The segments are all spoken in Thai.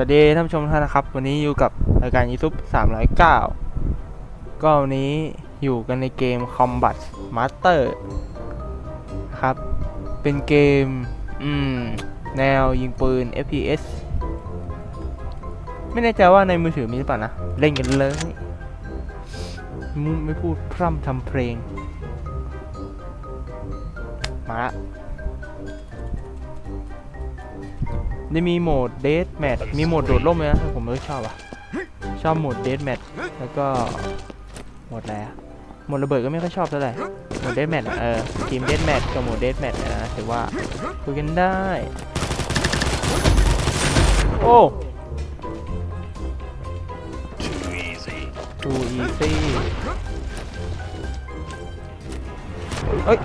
วัสดีท่านผู้ชมท่านนะครับ วันนี้อยู่กับรายการยูทูบ309ก็วันนี้อยู่กันในเกม Combat Master ครับ เป็นเกม อืม แนวยิงปืน FPS ไม่แน่ใจว่าในมือถือมีหรือเปล่านะ เล่นกันเลยมุไม่พูดพร่ำทำเพลง มาละ จะมีโหมดเด t แมทมีโหมดโดดร่มเลยนะผมไม่ชอบอะชอบโหมดเด t แมทแล้วก็โหมดอะไรอะโหมดระเบิดก็ไม่ค่อยชอบเท่าไหร่โหมดเด t แมทเออทีมเด t แมทกับโหมดเด t แมทนะถือว่าคุยกันได้ โอ้ Too easy. too easy เอ้ย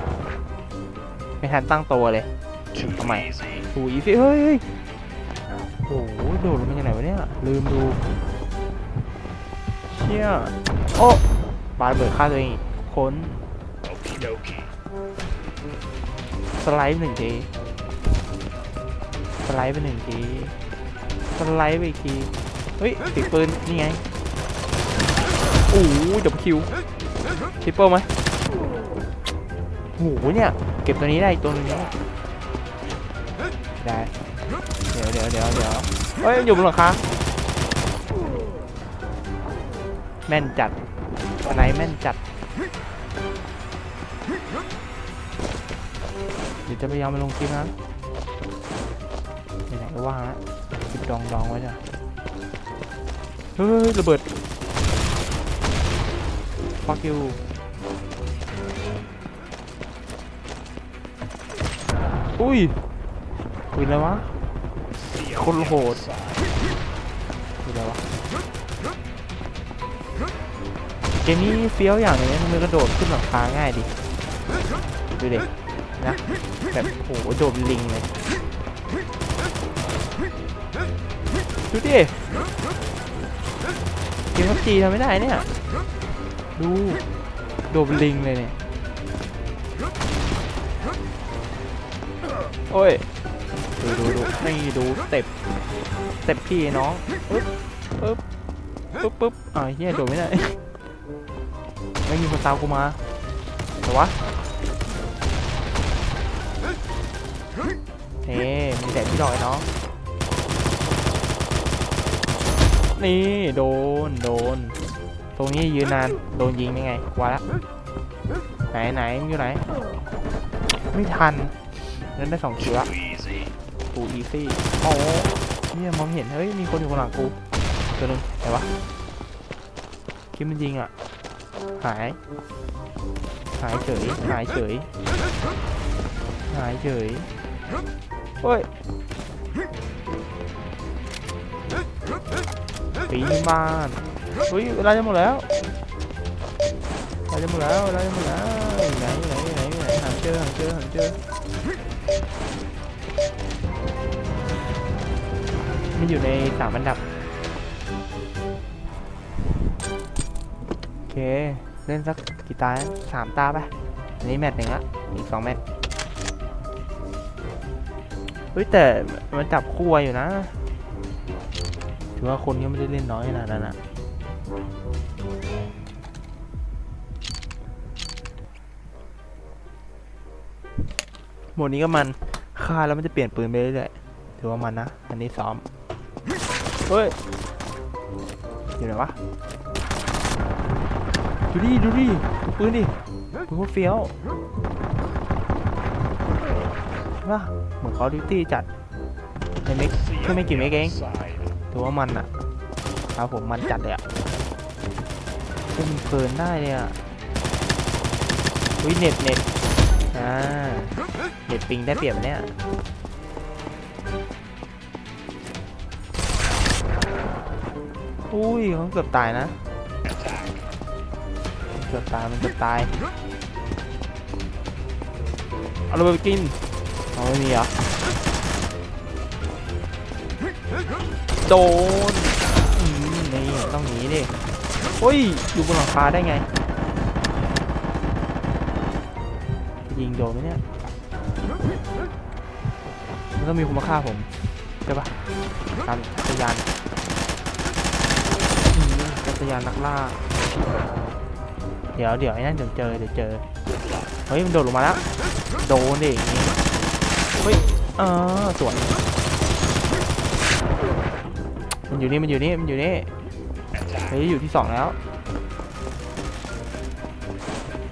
ไม่ทันตั้งตัวเลย Too Come on. easy. too easy เฮ้ย โอ้โหโดดลงมาจากไหนวะเนี่ย ลืมดู เชี่ย โอ้ปาระเบิดฆ่าตัวเองอีกค้น Okie dokie. สไลด์ไปหนึ่งทีสไลด์ไปหนึ่งทีสไลด์ไปอีกที เฮ้ยติดปืน นี่ไง โอ้โหดับคิวทริปเปิลไหมโอ้โหเนี่ย เก็บตัวนี้ได้อีกตัวหนึงแล้วได้ เดี๋ยวเดี๋ยวเดี๋ยวเดี๋ยวเฮ้ยอยู่บนหลังคาแม่นจัดสไนด์แม่นจัดเดี๋ยวจะพยายามไปลงคลิปนะไหนๆก็ว่างแล้วคลิปดองดองไว้จ้ะเฮ้ยระเบิด fuck you อุ้ยปืนอะไรวะ คนโหดปืนอะไรวะเกมนี้เฟี้ยวอย่างนึงนะมันกระโดดขึ้นหลังคาง่ายดิดูเด็กนะแบบโหโดดลิงเลยดูดิเกมพับจีทำไม่ได้เนี่ยดูโดดลิงเลยเนี่ยโอ้ย ดูดูดูนี่ดูสเต็ปสเต็ปพี่น้องปึ๊บปึ๊บปึ๊บปึ๊บอ่าเฮียโดดไม่ได้ไม่มีคนตามกูมาแต่วะเฮ้มีแต่ที่ลอยน้อง นี่โดนโดน ตรงนี้ยืนนานโดนยิงได้ไงวาละไหนไหนมึงอยู่ไหน ไม่ทันนั่นได้สองคิวละ กูอีซี่โอ้เนี่ยมองเห็น เฮ้ย มีคนอยู่ข้างหลังกูตัวนึงไหนวะคิดมันยิงอะ หาย หายเฉย หายเฉย หายเฉยเฮ้ยปีนบ้านเฮ้ยเวลาจะหมดแล้วเวลาจะหมดแล้วเวลาจะหมดแล้วไหนไหนไหนไหนหาเจอหาเจอหาเจอ มันอยู่ในสามอันดับ โอเค เล่นสักกี่ตาสามตาไปอันนี้แมตช์หนึ่งละอีกสองแมตช์เฮ้ยแต่มันจับคู่ไวอยู่นะ ถือว่าคนก็ไม่ได้เล่นน้อยขนาดนั้นอะหมดนี้ก็มันฆ่าแล้วมันจะเปลี่ยนปืนไปเรื่อยๆถือว่ามันนะ อันนี้ซ้อม เฮ้ยอยู่ไหนวะดูดิดูดิดูปืนดิปืนโคตรเฟี้ยวว่าเหมือนเขาดิวตี้จัดในเม็ก See แค่ไม่กี่เมกเองถือว่ามันอะครับผมมันจัดเลยอะคือมันเพลินได้เลยอะวิเน็ตเน็ตอ่าเน็ตปิงได้เปรียบเนี่ย อุ้ยเขาเกือบตายนะเกือบตายมันเกือบตายเอาระเบิดไปกินเอาไม่มีเหรอโดนนี่ต้องหนีดิโอ้ยอยู่บนหลังคาได้ไง ยิงโดนไหมเนี่ยมันต้องมีคนมาฆ่าผมใช่ปะการจักรยานอืม ยานนักล่า เดี๋ยวเดี๋ยวไอ้นั่นเดี๋ยวเจอเดี๋ยวเจอ เฮ้ยมันโดดลงมาแล้ว โดนดิอย่างงี้เฮ้ยเออสวยมันอยู่นี่มันอยู่นี่มันอยู่นี่เฮ้ยอยู่ที่สองแล้ว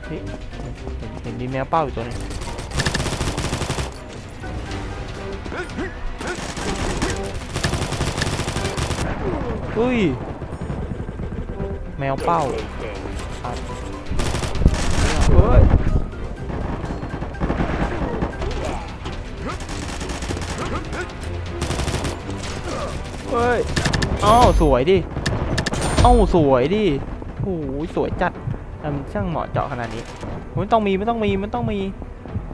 เฮ้ยเห็นเห็นมีแมวเป้าอยู่ตัวนึงอุ้ย แมวเป้าครับเฮ้ยเฮ้ยอ้าสวยดิอ้าสวยดิโอ้ยสวยจัดมันช่างเหมาะเจาะขนาดนี้มันต้องมีมันต้องมีมันต้องมี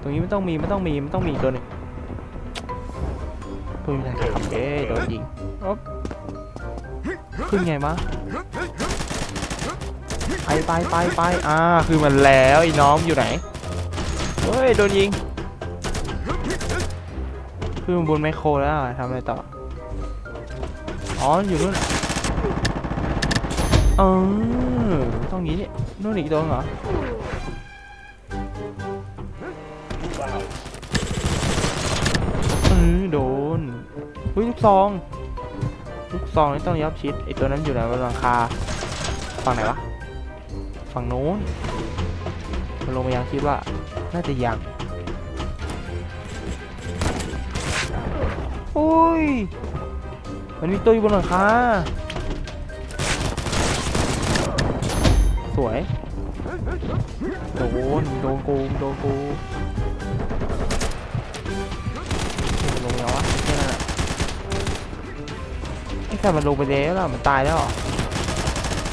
ตรงนี้มันต้องมีมันต้องมีมันต้องมีตัวหนึงปืนอะไรครับเอ้ยโดนยิงอ๊อขึ้นไงมะ ไปไปไปไปอ่าคือมันแล้วไอ้น้องอยู่ไหนเฮ้ยโดนยิงขึ้นบนไมโครแล้วทำอะไรต่ออ๋ออยู่นู่นเออต้องงี้นี่นู่นอีกตัวเหรอเออโดนอุ้ยลูกซองลูกซองนี่ต้องยับชิดไอตัวนั้นอยู่ไหนบนหลังคาฝั่งไหนวะ ฝั่งโน้นมันลงมายังคิดว่าน่าจะยังอุ้ย มันมีตัวอยู่บนหลังคาสวย โดน โดนกูโดนกูมันลงแล้ววะแค่นั้นแหละไอ้แค่มันลงไปแล้วล่ะ มันตายแล้วอ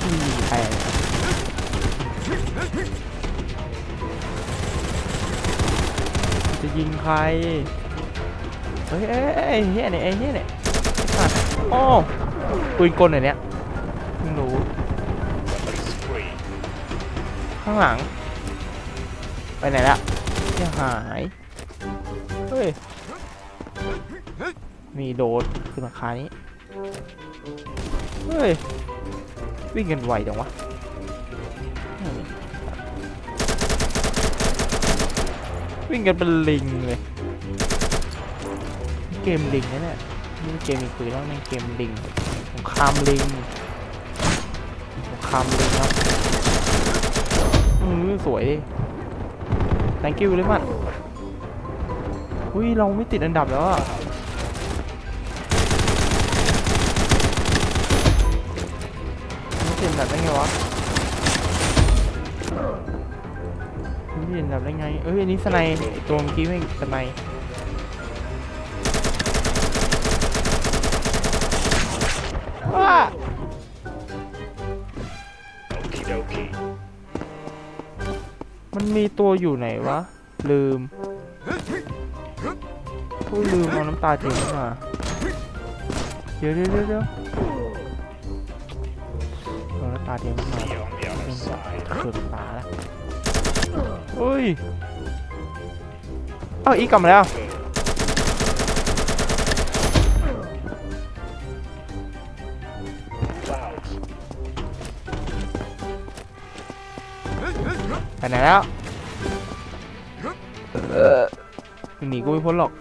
อืมใครอะ จะยิงใคร เฮ้ยเอ้ยเอ้ยเฮียเนี่ยไอ้เฮียเนี่ยไอ้สัตว์โอ้ปืนกลเหรอเนี่ยเพิ่งรู้ Weapon spree. ข้างหลัง ไปไหนละยังหาย เฮ้ย มีโดดขึ้นราคานี้ เฮ้ย วิ่งกันไวจังวะ วิ่งกันเป็นลิงเลย เกมลิงนะเนี่ยนี่เกมมีปืนแล้วในเกมลิงสงครามลิงสงครามลิงครับอือสวยดิ thank you เลยมันอุ้ยเราไม่ติดอันดับแล้วอะไม่ติดอันดับได้ไงวะ ไม่ติดอันดับได้ไง เอ้ยอันนี้สไนด์ไอ้ตัวเมื่อกี้ไม่สไนด์ว้า Okie dokie. มันมีตัวอยู่ไหนวะ ลืมผู้ลืมเอาน้ำตาเทียมมาเดี๋ยวเดี๋ยวเดี๋ยวเดี๋ยวเอาน้ำตาเทียมมา See you on the other เป็น side. สุดตาแล้ว เฮ้ยเอ้าอีกกลับมาแล้ว ไปไหนแล้วเออหนีกูไม่พ้นหรอก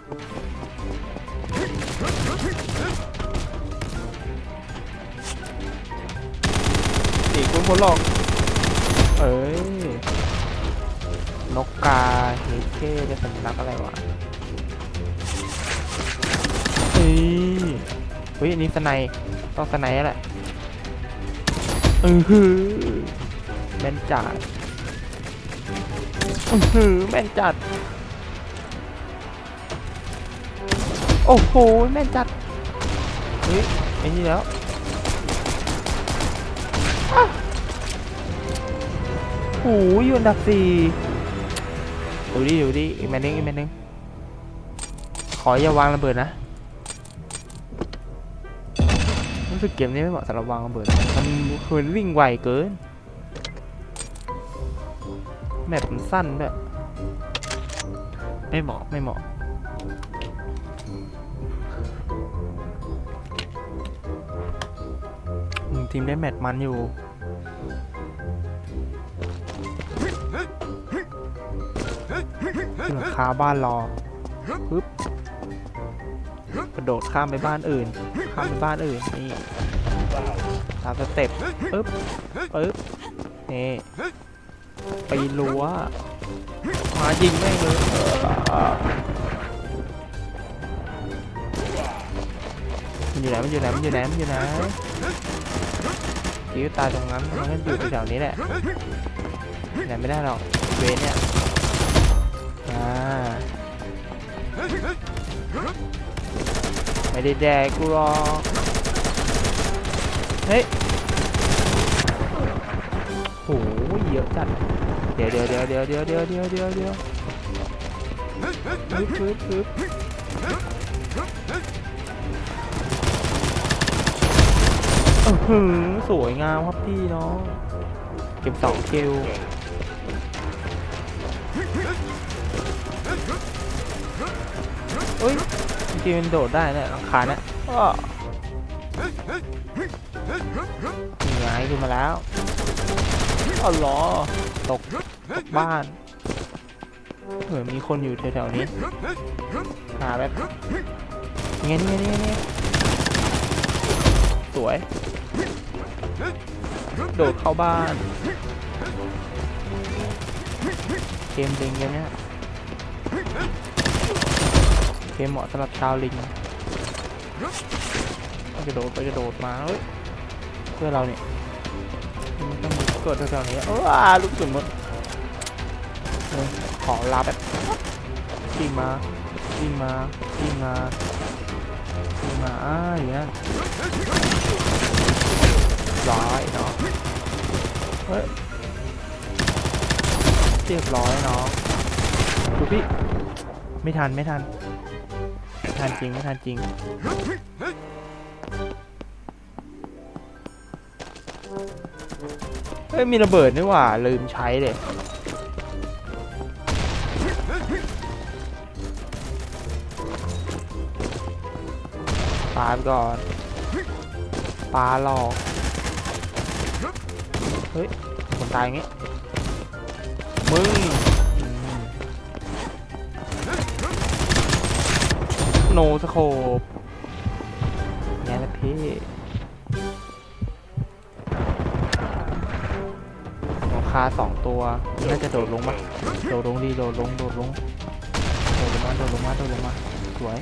หนีกูไม่พ้นหรอก นกกาเฮเก้ได้สัญลักษณ์อะไรวะเฮ้ยเฮ้ยอันนี้สไนด์ต้องสไนด์แหละเออหือแม่นจัดอือหือแม่นจัด โอ้โหแม่นจัด เฮ้ยไอ้นี่แล้วโอ้ยอยู่อันดับสี่ ดูดิดูดิอีกแมนนึงอีกแมนนึงขออย่าวางระเบิดนะรู้สึกเกมนี้ไม่เหมาะสำหรับวางระเบิดมันคือวิ่งไวเกินแมปมันสั้นแบบไม่เหมาะไม่เหมาะทีมได้แมตช์มันอยู่ หลังคาบ้านรอปึ๊บกระโดดข้ามไปบ้านอื่น ข้ามไปบ้านอื่นนี่ Wow. ตามสเต็ปปึ๊บปึ๊บนี่ปีรั้วมายิงแม่งเลยมันอยู่ไหนมันอยู่ไหนมันอยู่ไหนมันอยู่ไหนคิวตายตรงนั้นมันก็อยู่แถวนี้แหละไหนไม่ได้หรอกเวเนี่ย อ่าไม่ได้แดกกูหรอกเฮ้ยโหเยอะจัดเดี๋ยวเดี๋ยวเดี๋ยวเดี๋ยวเดี๋ยวเดี๋ยวเดี๋ยวเดี๋ยวเดี๋ยวปึ๊บปึ๊บปึ๊บสวยงามครับพี่น้องเก็บสองคิวเฮ้ยจริงๆมันโดดได้เนี่ยหลังคาเนี่ยอ้อนี่ไงขึ้นมาแล้วอ๋อหรอตกบ้านเหมือนมีคนอยู่แถวๆนี้ หาแบบนี่ไงนี่ไงนี่ไงนี่ไงสวย โดดเข้าบ้าน เกมลิงเกมเนี้ย เกมเหมาะสำหรับชาวลิงไปกระโดดไปกระโดดมาเฮ้ยเพื่อเราเนี่ยมันต้องเกิดแถวๆนี้เอออ่าลูกสุนหมดขอลาแบบวิ่งมาวิ่งมาวิ่งมาวิ่งมาอ่าอย่างเงี้ยร้อยเนาะเฮ้ยเรียบร้อยเนาะดูพี่ไม่ทันไม่ทัน ทันจริงไม่ทันจริงเฮ้ยมีระเบิดนี่หว่า ลืมใช้เลยปาก่อนปาหลอกเฮ้ยคนตายอย่างงี้มึง โนสโคปไงล่ะพี่ราคาสองตัว น่าจะโดดลงปะโดดลงดีโดดลง โดดลง โดดลงมา โดดลงมา โดดลงมา สวย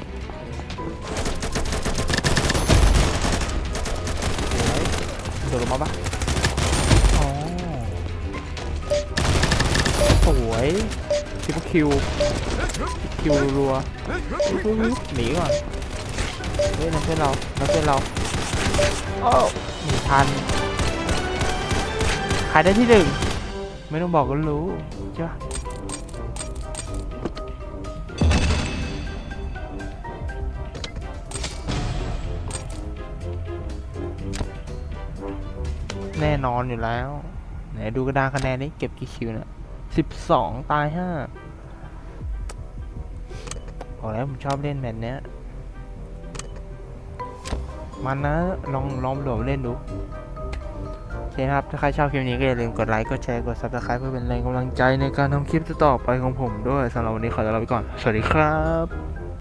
สวยโดดลงมาปะอ๋อสวย ทิปคิวคิวรัวๆหนีก่อนเฮ้ยนั่นเพื่อนเรานั่นเพื่อนเราโอ้หนีทันขายได้ที่หนึ่งไม่ต้องบอกก็รู้ใช่ปะแน่นอนอยู่แล้ว ไหนดูกระดานคะแนนนี้เก็บกี่คิวเนี่ย สิบสองตายห้าบอกแล้วผมชอบเล่นแบบเนี้ย มันนะ ลองลองโหลดเล่นดูโอเคครับ ถ้าใครชอบคลิปนี้ก็อย่าลืมกดไลค์ กดแชร์ กด subscribe เพื่อเป็นแรงกำลังใจในการทำคลิปต่อไปของผมด้วยสำหรับวันนี้ขอลาไปก่อน สวัสดีครับ